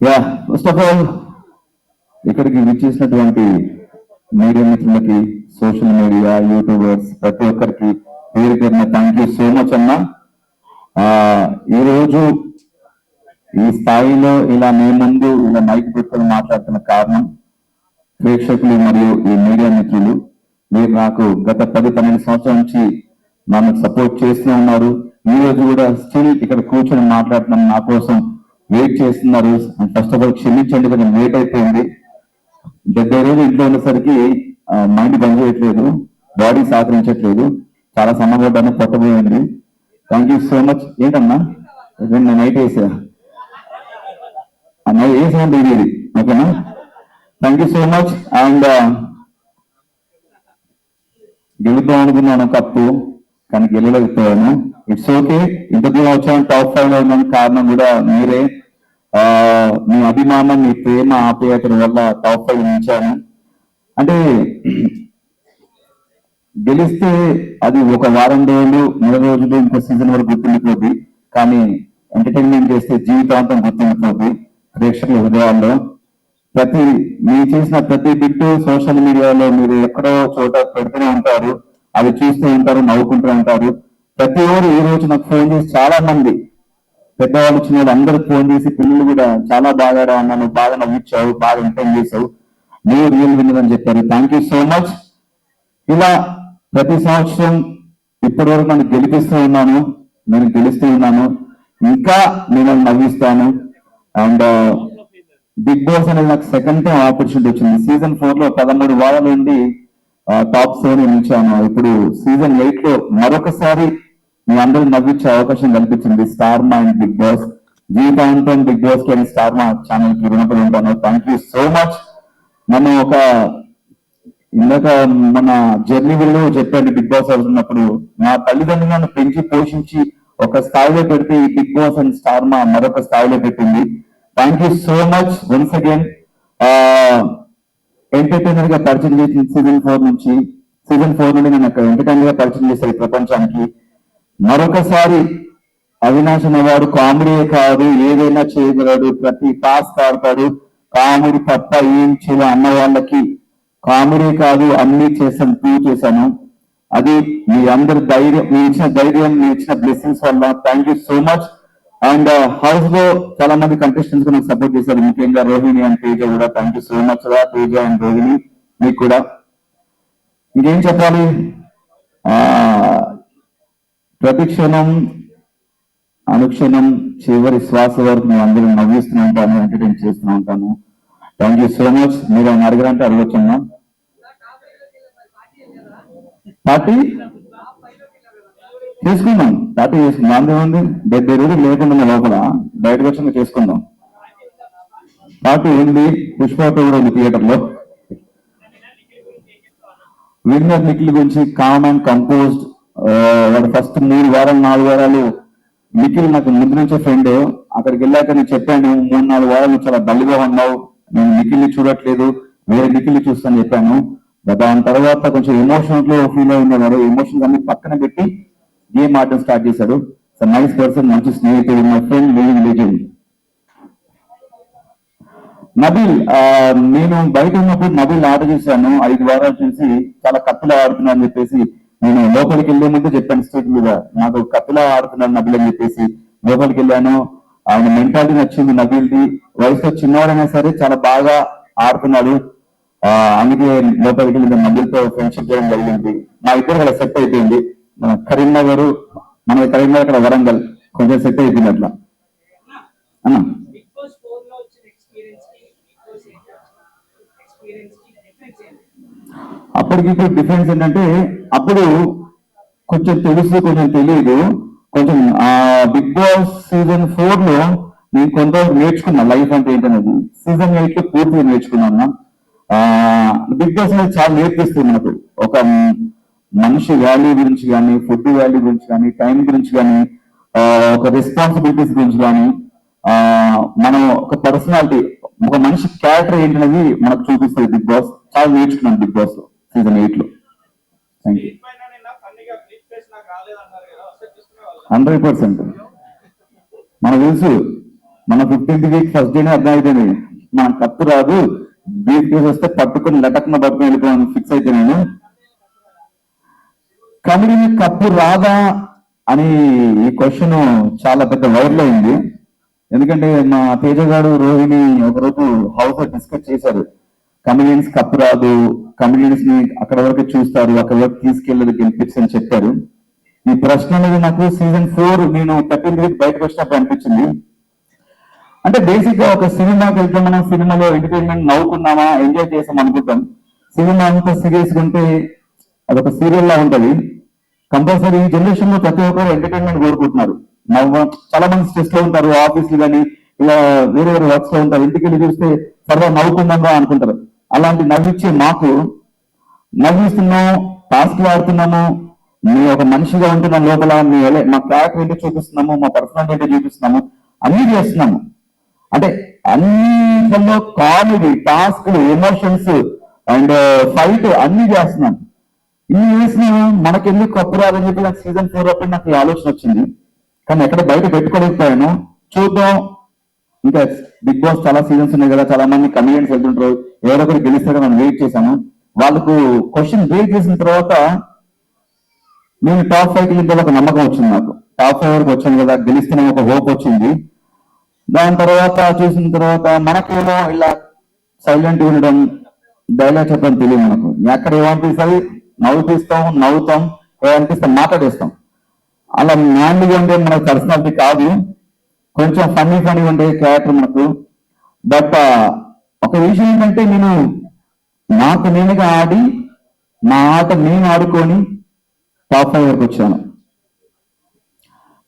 Yeah first of all ఇక్కడికి విచ్చేసినటువంటి media మిత్రులకి సోషల్ మీడియా యూట్యూబర్స్ ప్రతి ఒక్కరికి పేరు పేరున థ్యాంక్ యూ సో మచ్ అన్న. ఈరోజు ఈ రోజు ఈ స్థాయిలో ఇలా మీ ముందు ఇలా మైక్ పెట్టుకుని మాట్లాడుతున్న కారణం ప్రేక్షకులు మరియు ఈ మీడియా మిత్రులు. మీరు నాకు గత పది పన్నెండు సంవత్సరాల నుంచి నన్ను సపోర్ట్ చేస్తూ ఉన్నారు. ఈ రోజు కూడా స్టిల్ ఇక్కడ కూర్చొని మాట్లాడుతున్నాం నా కోసం వెయిట్ చేస్తున్నారు. ఫస్ట్ ఆఫ్ ఆల్ క్షమించండి కొంచెం లేట్ అయిపోయింది. డెబ్బై రోజులు ఇంట్లో ఉన్నసరికి మైండ్ బంద్ చేయట్లేదు. బాడీ సహకరించట్లేదు. చాలా సన్నబడ్డాను పొట్టబోయింది థ్యాంక్ యూ సో మచ్ ఏంటన్నా నేను నైట్ వేసా? అన్న ఏ సౌండ్ ఇది. ఓకేనా? Thank you so much and గెలుద్దాం అనుకున్నాను కప్పు కానీ గెలవలేకపోయాను. ఇట్స్ ఓకే ఇంత దూరం వచ్చాను టాప్ ఫైవ్లో ఉన్నాను. కారణం కూడా మీరే. మీ అభిమానం మీ ప్రేమ ఆప్యాయతల వల్ల టాప్ ఫైవ్ ఉంచాను. అంటే గెలిస్తే అది ఒక వారం రోజులు నెల రోజులు ఇంకో సీజన్ వరకు గుర్తుండిపోద్ది. కానీ ఎంటర్టైన్మెంట్ చేస్తే జీవితాంతం గుర్తుండిపోద్ది ప్రేక్షకుల హృదయాల్లో. ప్రతి మీరు చేసిన ప్రతి బిట్టు సోషల్ మీడియాలో మీరు ఎక్కడో చోట పెడుతూనే ఉంటారు. అవి చూస్తూ ఉంటారు నవ్వుకుంటూ ఉంటారు. ప్రతి ఒక్కరు ఈ రోజు నాకు ఫోన్ చేసి చాలా మంది పెద్దవాళ్ళు చిన్న వాళ్ళు అందరూ ఫోన్ చేసి పిల్లలు కూడా చాలా బాగా అన్నాను బాగా నవ్వించావు బాగా ఎంటైన్ చేసావు మీరు రియల్ విన్నర్ అని చెప్పారు. థ్యాంక్ యూ సో మచ్ ఇలా ప్రతి సంవత్సరం ఇప్పటి వరకు నన్ను గెలిపిస్తూ ఉన్నాను నేను గెలుస్తూ ఉన్నాను. ఇంకా నేను నవ్విస్తాను. అండ్ uh, బిగ్ బాస్ అనేది నాకు సెకండ్ టైం ఆపర్చునిటీ వచ్చింది. సీజన్ ఫోర్లో పదమూడు వారాల నుండి uh, టాప్ సెవెన్ నిలిచాను. ఇప్పుడు సీజన్ ఎయిట్లో మరొకసారి మీ అందరూ నవ్వించే అవకాశం కల్పించింది Star Maa and Bigg Boss జీవితాంతం బిగ్ బాస్కి స్టార్ మా ఛానల్కి రుణపడి ఉంటాను. థ్యాంక్ యూ సో మచ్ నన్ను ఒక ఇందాక మన జర్నీ వెళ్ళి చెప్పాడు బిగ్ బాస్ అవుతున్నప్పుడు ఉన్నప్పుడు నా తల్లిదండ్రులు నన్ను పెంచి పోషించి ఒక స్థాయిలో పెడితే ఈ బిగ్ బాస్ అండ్ స్టార్ మా మరొక స్థాయిలో పెట్టింది. Thank you so much once again ఎంటర్టైనర్గా పరిచయం చేసిన సీజన్ ఫోర్ నుంచి సీజన్ ఫోర్ నుండి నేను ఎంటర్టైనర్గా పరిచయం చేశాను ప్రపంచానికి. మరొకసారి అవినాష్ అనేవాడు కామెడీ కాదు ఏదైనా చేయగలడు ప్రతి పాస్ ఆడతాడు. కామెడీ తప్ప ఏం చేయాలి అన్న వాళ్ళకి కామెడీ కాదు అన్ని చేశాను ప్రూవ్ చేశాను. అది మీ అందరి ధైర్యం మీ ఇచ్చిన ధైర్యం మీ ఇచ్చిన బ్లెస్సింగ్స్ వల్ల. Thank you so much and హౌస్లో చాలా మంది కంటెస్టెంట్స్ నాకు సపోర్ట్ చేశారు. ముఖ్యంగా రోహిణి అండ్ తేజ కూడా. థ్యాంక్ యూ సో మచ్ రా తేజ అండ్ రోహిణి. మీకు కూడా. ఇంకేం చెప్పాలి? ప్రతిక్షణం అనుక్షణం చివరి శ్వాస వరకు మేము అందరం నవ్విస్తూనే ఉంటాను ఎంటర్టైన్ చేస్తూనే ఉంటాను థ్యాంక్ యూ సో మచ్ మీరు ఆయన అడగరంటే అడగొచ్చున్నాం పార్టీ? చేసుకుందాం. పార్టీ చేసుకుందాం. అందులో ఉంది. డెబ్బై రోజులు లేకుండా లోపల బయటకు వచ్చి చేసుకుందాం. పార్టీ ఉంది. పుష్ప కూడా ఉంది థియేటర్లో. విన్నర్ నిఖిల్ గురించి కామ్ అండ్ కంపోజ్డ్ వాడు ఫస్ట్ మూడు వారాలు నాలుగు వారాలు నిఖిల్ నాకు ముందు నుంచే ఫ్రెండ్ అక్కడికి వెళ్ళాక నేను చెప్పాను మూడు నాలుగు వారాలు చాలా డల్గా ఉన్నావు. నేను నిఖిల్ని చూడట్లేదు. వేరే నిఖిల్ని చూస్తాను చెప్పాను. దాని తర్వాత కొంచెం ఎమోషనల్లో ఫీల్ అయినవాడు ఎమోషన్స్ అన్ని పక్కన పెట్టి గేమ్ ఆడడం స్టార్ట్ చేశాడు. నైస్ పర్సన్ మంచి స్నేహితుడు my friend living legend Nabeel నేను బయట ఉన్నప్పుడు నబీల్ ఆట చేశాను. ఐదు వారాలు చూసి చాలా కత్తులు ఆడుతున్నా అని చెప్పేసి నేను లోపలికి వెళ్ళే ముందు చెప్పాను స్టేజ్ మీద నాకు కత్తిలా ఆడుతున్నాను నబీల్ అని చెప్పేసి లోపలికి వెళ్ళాను. ఆయన మెంటాలిటీ నచ్చింది నబీల్ది. వయసులో చిన్నవాడైనా సరే చాలా బాగా ఆడుతున్నాడు. ఆ, అందుకే లోపలికి వెళ్ళి నబీల్తో ఫ్రెండ్షిప్ చేయడం జరిగింది. మా ఇద్దరు అక్కడ సెట్ అయిపోయింది. మన కరీంనగర్ మన కరీంనగర్ ఇక్కడ వరంగల్ కొంచెం సెట్ అయిపోయింది అట్లా. అన్నా? అప్పటికి ఇప్పుడు డిఫరెన్స్ ఏంటంటే అప్పుడు కొంచెం తెలుసు కొంచెం తెలియదు కొంచెం ఆ బిగ్ బాస్ సీజన్ ఫోర్లో నేను కొంత నేర్చుకున్నా లైఫ్ అంటే ఏంటనేది. సీజన్ ఎయిట్లో పూర్తిగా నేర్చుకున్నాను బిగ్ బాస్ అనేది చాలా నేర్పిస్తుంది మనకు. ఒక మనిషి వాల్యూ గురించి కానీ ఫుడ్ వాల్యూ గురించి కానీ టైం గురించి కానీ ఒక రెస్పాన్సిబిలిటీస్ గురించి కానీ ఆ మనం ఒక పర్సనాలిటీ ఒక మనిషి క్యారెక్టర్ ఏంటనేది మనకు చూపిస్తుంది బిగ్ బాస్ చాలా నేర్చుకున్నాను బిగ్ బాస్లో సీజన్ ఎయిట్లో. థ్యాంక్ యూ హండ్రెడ్ పర్సెంట్ మనకు తెలుసు మన ఫిఫ్టీన్త్ వీక్ ఫస్ట్ డేనే అర్థం అయిపోయింది. మన కప్పు రాదు బ్రీఫ్ కేసు వస్తే పట్టుకుని లటక్న పట్టుకుని వెళ్ళిపోయాను ఫిక్స్ అయితే నేను. కానీ కప్పు రాదా అని ఈ క్వశ్చన్ చాలా పెద్ద వైరల్ అయింది. ఎందుకంటే మా తేజ గారు రోహిణి ఒకరోజు హౌస్ డిస్కస్ చేశారు. కమిడియన్స్ కప్పు రాదు. కమిడియన్స్ని అక్కడ వరకు చూస్తారు. అక్కడ వరకు తీసుకెళ్ళేదు గెలిపిట్స్ అని చెప్పారు. ఈ ప్రశ్న అనేది నాకు సీజన్ ఫోర్ నేను థర్టీన్ వీక్ బయటకు వచ్చినప్పుడు అనిపించింది. అంటే బేసిక్గా ఒక సినిమాకి వెళ్తే మనం సినిమాలో ఎంటర్టైన్మెంట్ నవ్వుకున్నామా ఎంజాయ్ చేసాం అనుకుంటాం. సినిమా అంతా సీరియస్ ఉంటే అదొక సీరియల్ లా ఉంటది. కంపల్సరీ ఈ జనరేషన్లో ప్రతి ఒక్కరు ఎంటర్టైన్మెంట్ కోరుకుంటున్నారు. నవ్వ చాలా మంది స్ట్రెస్లో ఉంటారు ఆఫీసులు కానీ ఇలా వేరే వేరే వర్క్స్లో ఉంటారు. ఇంటికి వెళ్ళి చూస్తే సరదా నవ్వుకుందాం అనుకుంటారు. అలాంటి నవ్విచ్చే మాకు నవ్విస్తున్నాము టాస్క్ ఆడుతున్నాము మీ ఒక మనిషిగా ఉంటున్న లోపల మీ మా క్యారెక్టర్ ఏంటో చూపిస్తున్నాము మా పర్సనాలిటీ ఏంటో చూపిస్తున్నాము అన్ని చేస్తున్నాము. అంటే అన్నిట్లో comedy task emotions and fight అన్ని చేస్తున్నాం. ఇన్ని చేసిన మనకెందుకు కప్పు రాదని చెప్పి నాకు సీజన్ ఫోర్ అప్పుడు నాకు ఆలోచన వచ్చింది. కానీ ఎక్కడ బయట పెట్టుకోలేకపోయాను. చూద్దాం. ఇంకా బిగ్ బాస్ చాలా సీజన్స్ ఉన్నాయి కదా చాలా మంది కమిడియన్స్ వెళ్తుంటారు. ఎవరొకరు ఒకరు గెలుస్తారో మనం వెయిట్ చేశాము. వాళ్ళకు క్వశ్చన్ వెయిట్ చేసిన తర్వాత నేను టాప్ ఫైవ్కి ఒక నమ్మకం వచ్చింది నాకు. టాప్ ఫైవ్ వరకు వచ్చాను కదా గెలిస్తే ఒక హోప్ వచ్చింది. దాని తర్వాత చూసిన తర్వాత మనకేమో ఇలా సైలెంట్ ఉండడం డైలాగ్ చెప్పడం తెలియదు మనకు ఎక్కడ ఏమనిపిస్తుంది నవ్వుపిస్తాం నవ్వుతాం ఏమనిపిస్తే మాట్లాడేస్తాం. అలా మ్యాన్లీగా ఉండే మన పర్సనాలిటీ కాదు. కొంచెం ఫన్నీ ఫనీ ఉండే క్యారెక్టర్ మనకు బట్ ఒక విషయం ఏంటంటే నేను నాకు నేనుగా ఆడి నా ఆట నేను ఆడుకొని టాప్ ఫైవ్ వరకు వచ్చాను.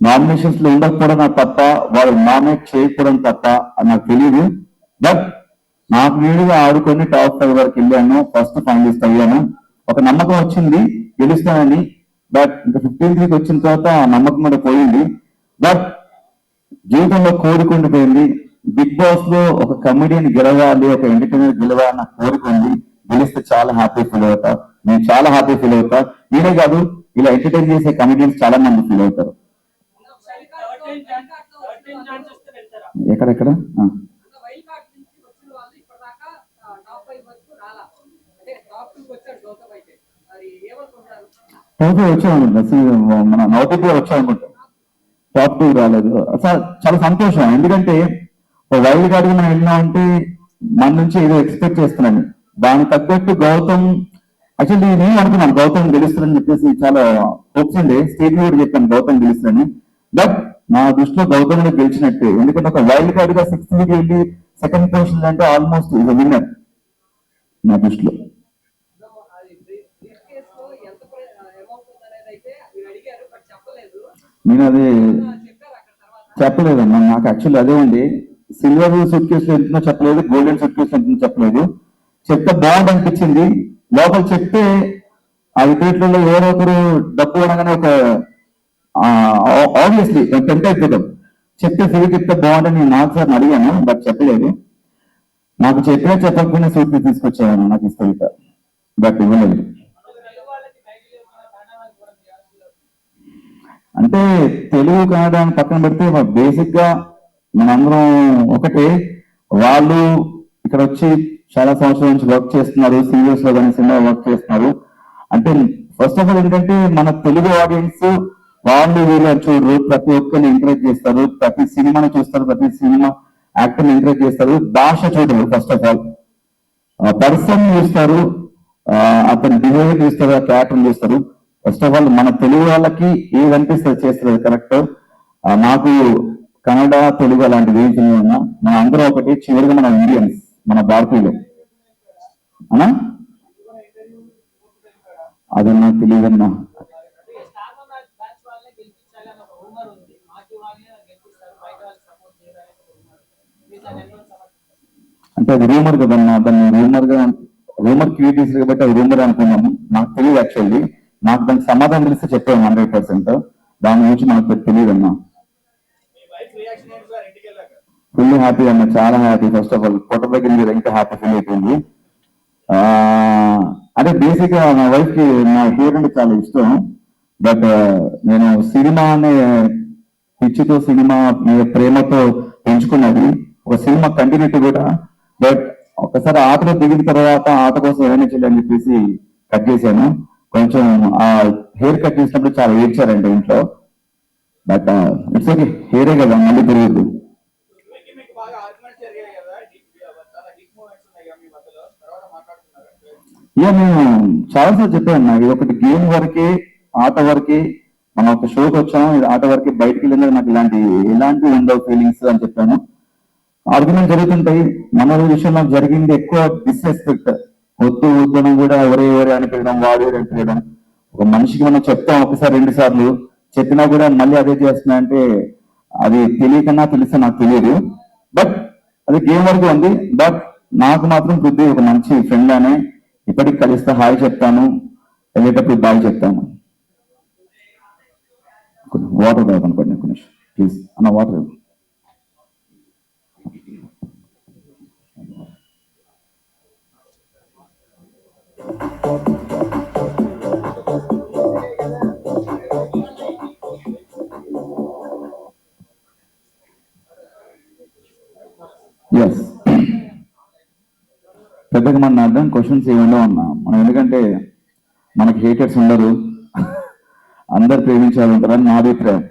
నామినేషన్స్లో ఉండకపోవడం నాకు తప్ప వాళ్ళు నామినేట్ చేయకపోవడం తప్ప అని నాకు తెలియదు బట్ నాకు నేనుగా ఆడుకొని టాప్ ఫైవ్ వరకు వెళ్ళాను ఫస్ట్ ఫైనలిస్ట్ అయ్యాను. ఒక నమ్మకం వచ్చింది గెలుస్తానని. బట్ ఇంకా ఫిఫ్టీన్త్ వీక్ వచ్చిన తర్వాత ఆ నమ్మకం కూడా పోయింది. బట్ జీవితంలో కోరుకుండిపోయింది బిగ్ బాస్లో ఒక కమెడియన్ గెలవాలి ఒక ఎంటర్టైనర్ గెలవాలన్న నాకు కోరుకుంది. గెలిస్తే చాలా హ్యాపీ ఫీల్ అవుతా. నేను చాలా హ్యాపీ ఫీల్ అవుతా. నేనే కాదు ఇలా ఎంటర్టైన్ చేసే కమెడియన్స్ చాలా మంది ఫీల్ అవుతారు. ఎక్కడెక్కడ? టాప్ వచ్చామనుకుంటా. మన నవదీప్ వచ్చామనుకుంటా. టాప్ టూ రాలేదు. అసలు చాలా సంతోషం. ఎందుకంటే ఒక వైల్డ్ కార్డ్గా మనం వెళ్ళినామంటే మన నుంచి ఏదో ఎక్స్పెక్ట్ చేస్తున్నాను దానికి తగ్గట్టు గౌతమ్ యాక్చువల్లీ నేను అనుకున్నాను? గౌతమ్ గెలుస్తారని చెప్పేసి చాలా హోప్స్ ఉండే. స్టేట్ కూడా చెప్పాను గౌతమ్ గెలుస్తారని. బట్ నా దృష్టిలో గౌతమ్ కూడా గెలిచినట్టే. ఎందుకంటే ఒక వైల్డ్ కార్డ్గా సిక్స్త్ వెళ్ళి సెకండ్ పొజిషన్ అంటే ఆల్మోస్ట్ ఇది విన్నర్ నా దృష్టిలో సో అది బ్రీఫ్ కేసులో ఎంత అమౌంట్ ఉందనేది అయితే మీరు అడిగారు బట్ చెప్పలేదు నేను అది చెప్పలేదమ్మా. నాకు యాక్చువల్లీ అదే ఉంది. సిల్వర్ సూట్ కేసులో ఎంతుందో చెప్పలేదు గోల్డెన్ సూట్ కేసులో ఎంతుందో చెప్పలేదు. చెప్తే బాగుంది అనిపించింది. లోపల చెప్తే ఆ వికెట్లలో ఎవరో ఒకరు డబ్బు అనగానే ఒక ఆబ్వియస్లీ టెంట్ అయిపోతాం. చెప్తే ఫీల్ చెప్తే బాగుంటే నేను నాకు సార్ అడిగాను బట్ చెప్పలేదు. నాకు చెప్పినా చెప్పకపోయినా సూట్ తీసుకొచ్చాను నాకు ఇష్టం బట్ ఇవ్వలేదు. అంటే తెలుగు కన్నడాన్ని పక్కన పెడితే బేసిక్గా మనందరం ఒకటే. వాళ్ళు ఇక్కడ వచ్చి చాలా సంవత్సరాల నుంచి వర్క్ చేస్తున్నారు సీరియల్స్లో కానీ సినిమా వర్క్ చేస్తున్నారు. అంటే ఫస్ట్ ఆఫ్ ఆల్ ఏంటంటే మన తెలుగు ఆడియన్స్ వాళ్ళు వీళ్ళు చూడరు. ప్రతి ఒక్కరిని ఎంకరేజ్ చేస్తారు. ప్రతి సినిమాని చూస్తారు. ప్రతి సినిమా యాక్టర్ని ఎంకరేజ్ చేస్తారు. భాష చూడరు ఫస్ట్ ఆఫ్ ఆల్ పర్సన్ చూస్తారు. అతని బిహేవియర్ చూస్తారు. క్యారెక్టర్ చూస్తారు. ఫస్ట్ ఆఫ్ ఆల్ మన తెలుగు వాళ్ళకి ఏది అనిపిస్తుంది చేస్తారు కరెక్ట్ నాకు కన్నడ తెలుగు అలాంటివి ఏం తెలియదు మన అందరూ ఒకటి చివరిగా మన ఇండియన్స్ మన భారతీయులు. అనా అదన్నా తెలియదన్నా. అంటే అది రూమర్ కదన్నా దాన్ని రూమర్గా రూమర్ క్రియేట్ చేశారు కాబట్టి అది రూమర్ అనుకున్నాము. నాకు తెలియదు యాక్చువల్లీ నాకు దానికి సమాధానం తెలిస్తే చెప్పాను హండ్రెడ్ పర్సెంట్ దాని గురించి నాకు తెలియదు అన్నా ఫుల్ హ్యాపీ అన్న చాలా happy first of all photo దగ్గర మీరు ఇంకా హ్యాపీ ఫీల్ అయిపోయింది. అంటే బేసిక్గా మా వైఫ్కి నా హీరో అంటే చాలా ఇష్టం. బట్ నేను సినిమా అనే పిచ్చితో సినిమా ప్రేమతో పెంచుకున్నది. ఒక సినిమా కంటిన్యూటీ కూడా. బట్ ఒకసారి ఆటలో దిగిన తర్వాత ఆట కోసం ఏమైనా చేయాలని చెప్పేసి కట్ చేశాను. కొంచెం ఆ హెయిర్ కట్ చేసినప్పుడు చాలా ఏడ్చారండి ఇంట్లో. But it's okay. హెయిరే కదా మళ్ళీ పెరుగుద్ది. జరిగాయి కదా డీప్ చాలా ఇక చాలాసార్లు చెప్పాను నాకు. ఇది ఒకటి గేమ్ వరకే ఆట వరకే మనం ఒక షోకి వచ్చాం ఇది ఆట వరకే బయటికి వెళ్ళినది నాకు ఇలాంటి ఎలాంటి ఉండవు ఫీలింగ్స్ అని చెప్పాను. ఆర్గ్యుమెంట్ జరుగుతుంటాయి. మన విషయంలో జరిగింది ఎక్కువ డిస్రెస్పెక్ట్ వద్దు వద్దనం కూడా ఎవరే ఎవరే అని పిలవడం వాడు ఎవరు అని పిలవడం. ఒక మనిషికి మనం చెప్తాం ఒకసారి రెండు సార్లు. చెప్పినా కూడా మళ్ళీ అదే చేస్తున్నా అంటే అది తెలియకన్నా తెలిస్తే నాకు తెలియదు. బట్ అది గేమ్ వరకు ఉంది. బట్ నాకు మాత్రం పృథ్వీ ఒక మంచి ఫ్రెండ్ అనే ఇప్పటికి కలిస్తే హాయ్ చెప్తాను. వెళ్ళేటప్పుడు బాయ్ చెప్తాను. వాటర్ తాగనుకోండి ప్లీజ్ అన్న వాటర్ అని అర్థం క్వశ్చన్స్ ఏమి అన్నా మనం ఎందుకంటే మనకి హేటర్స్ ఉండరు. అందరు ప్రేమించాలి ఉంటారని నా అభిప్రాయం.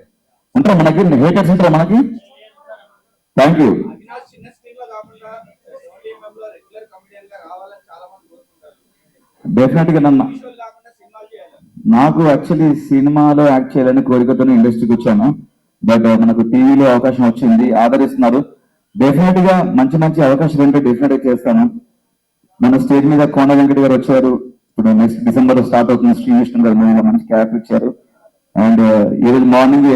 ఉంటారా మనకి? హేటర్స్ ఉంటారా మనకి? థ్యాంక్ యూ అవినాష్ డెఫినెట్గా నన్ను నాకు యాక్చువల్లీ సినిమాలో యాక్ట్ చేయాలని కోరికతో ఇండస్ట్రీకి వచ్చాను. బట్ uh, మనకు టీవీలో అవకాశం వచ్చింది. ఆదరిస్తున్నారు. డెఫినెట్గా మంచి మంచి అవకాశాలు ఉంటే డెఫినెట్గా చేస్తాను. మన స్టేజ్ మీద కోన వెంకట గారు వచ్చారు. ఇప్పుడు నెక్స్ట్ డిసెంబర్ స్టార్ట్ అవుతుంది శ్రీకృష్ణ గారు మీద మంచి క్యారెక్టర్ ఇచ్చారు. అండ్ ఈ రోజు మార్నింగ్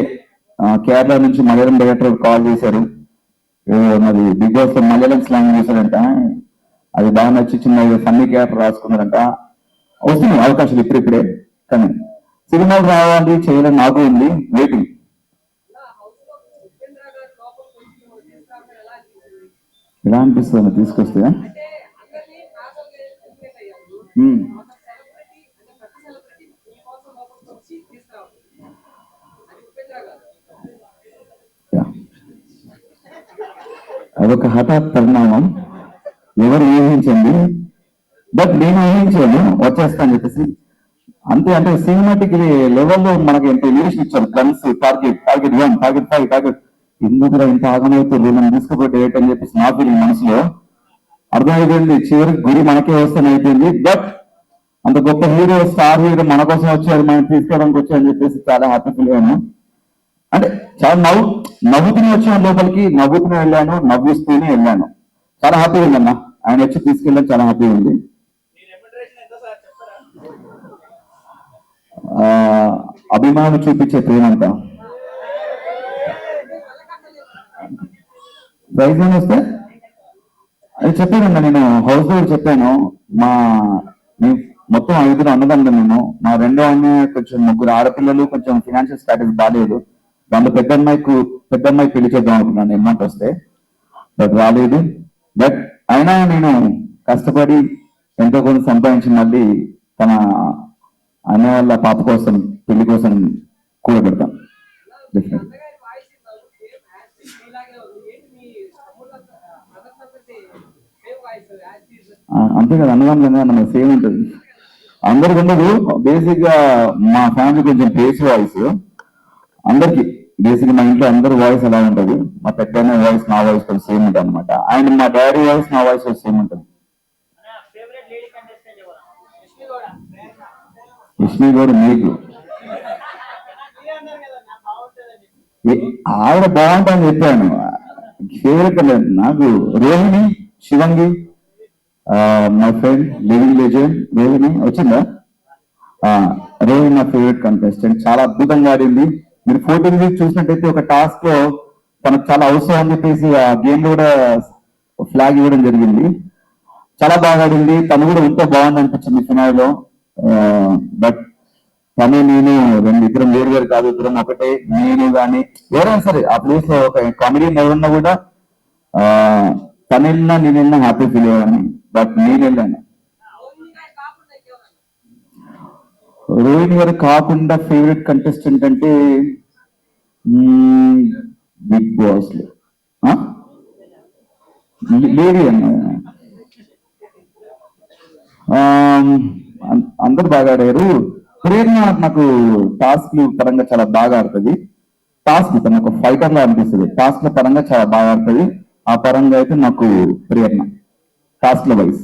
కేరళ నుంచి మలయాళం డైరెక్టర్ కాల్ చేశారు. మరి బిగ్ బాస్ మలయాళం స్లాంగ్ చేశారంట అది బాగా నచ్చి చిన్న ఫన్నీ క్యారెక్టర్ రాసుకున్నారంట వస్తుంది అవకాశాలు ఇప్పుడిప్పుడే కానీ సినిమాలు రావాలి చేయాలని నాకు ఉంది. వెయిటింగ్ ఎలా అనిపిస్తుంది? తీసుకొస్తే? Hmm. అదొక హఠాత్ పరిణామం. ఎవరు ఊహించండి. బట్ నేను ఊహించాను వచ్చేస్తా అని చెప్పేసి. అంతే అంటే సినిమాటిక్ లెవెల్లో మనకి ఎంత ఎలివేషన్ ఇచ్చారు guns target target one target five target ఎందుకు ఇంత ఆగమవుతుంది మనం తీసుకుపోతే అని చెప్పేసి నా ఫీలింగ్ మనసులో. అర్థమైపోయింది. చివరికి గురి మనకే వస్తాను అయిపోయింది. బట్ అంత గొప్ప హీరో స్టార్ హీరో మన కోసం వచ్చారు మనం తీసుకోవడానికి వచ్చారని చెప్పేసి చాలా హ్యాపీ ఫీల్ అయ్యాను అంటే చాలా నవ్వు నవ్వుతూనే వచ్చాను లోపలికి నవ్వుతూనే వెళ్ళాను నవ్విస్తూనే వెళ్ళాను. చాలా హ్యాపీగా ఉందన్న ఆయన వచ్చి తీసుకెళ్ళడం చాలా హ్యాపీగా ఉంది. ఆ, అభిమానులు చూపించే ప్రేమంతా ప్రైజ్ ఏమొస్తే అది చెప్పానన్న నేను హౌస్లో చెప్పాను. మా మొత్తం ఐదుగురు అన్నదమ్ములు నేను. మా రెండో అన్నయ్య కొంచెం ముగ్గురు ఆడపిల్లలు కొంచెం ఫినాన్షియల్ స్టాటస్ బాగాలేదు దాంట్లో పెద్ద అమ్మాయికు పెద్ద అమ్మాయి పెళ్ళి చేద్దాం అనుకున్నాను అమౌంట్ వస్తే. బట్ రాలేదు. బట్ అయినా నేను కష్టపడి ఎంతో కొంత సంపాదించి మళ్ళీ తన అన్నయ్య వాళ్ళ పాప కోసం పెళ్ళి కోసం కూడబెడతాం డెఫినెట్ అన్నగారి వాయిస్ ఇన్నారు సేమ్ యాజ్ ఇలాగే ఉంది ఏంటి మీ తమ్ముళ్ళ బ్రదర్స్ అందరి సేమ్ వాయిస్ యాజ్ ఈజ్ ఆ, అంతే కదా అన్నదమ్ములు అన్న సేమ్ ఉంటుంది. అందరికి ఉండదు బేసిక్గా మా ఫ్యామిలీ కొంచెం బేస్ వాయిస్ అందరికి బేసిక్ మా ఇంట్లో అందరి వాయిస్ అలా ఉంటది? మా పెద్ద వాయిస్ నా వాయిస్ సేమ్ ఉంటుంది అనమాట అండ్ మా డాడీ వాయిస్ నా వాయిస్ సేమ్ ఉంటుంది. విష్ణు కూడా మీకు. ఆవిడ బాగుంటుందని చెప్పాను. ఫేవరెట్ లేదు నాకు Rohini Shivangi my friend living legend రేవిని వచ్చిందా? ఆ, నా ఫేవరెట్ కంటెస్టెంట్ చాలా అద్భుతంగా ఆడింది. మీరు ఫోర్టీన్ వీక్ చూసినట్టయితే ఒక టాస్క్లో తనకు చాలా అవసరం అని చెప్పేసి ఆ గేమ్ కూడా ఫ్లాగ్ ఇవ్వడం జరిగింది. చాలా బాగా ఆడింది. తను కూడా ఎంతో బాగుంది అనిపించింది ఫినాయిలో బట్ తను నేను రెండు ఇద్దరం వేరు వేరు కాదు. ఇద్దరం ఒకటే. నేను గాని ఎవరైనా సరే ఆ ప్లేస్లో ఒక కామెడీ ఎవరున్నా కూడా ఆ తను వెళ్ళినా నేను హ్యాపీ ఫీల్ అయ్యాను బట్ నేను వెళ్ళాను గారు కాకుండా రోహిణి గారు కాకుండా ఫేవరెట్ కంటెస్టెంట్ అంటే బిగ్ బాస్లో. ఆ? అన్న. అందరు బాగా ఆడారు. ప్రేరణ నాకు టాస్క్ పరంగా చాలా బాగా ఆడుతుంది. టాస్క్ తను ఒక ఫైటర్ లా అనిపిస్తుంది. టాస్క్ పరంగా చాలా బాగా ఆడుతుంది. ఆ పరంగా అయితే నాకు ప్రేరణ. టాస్క్లో వైస్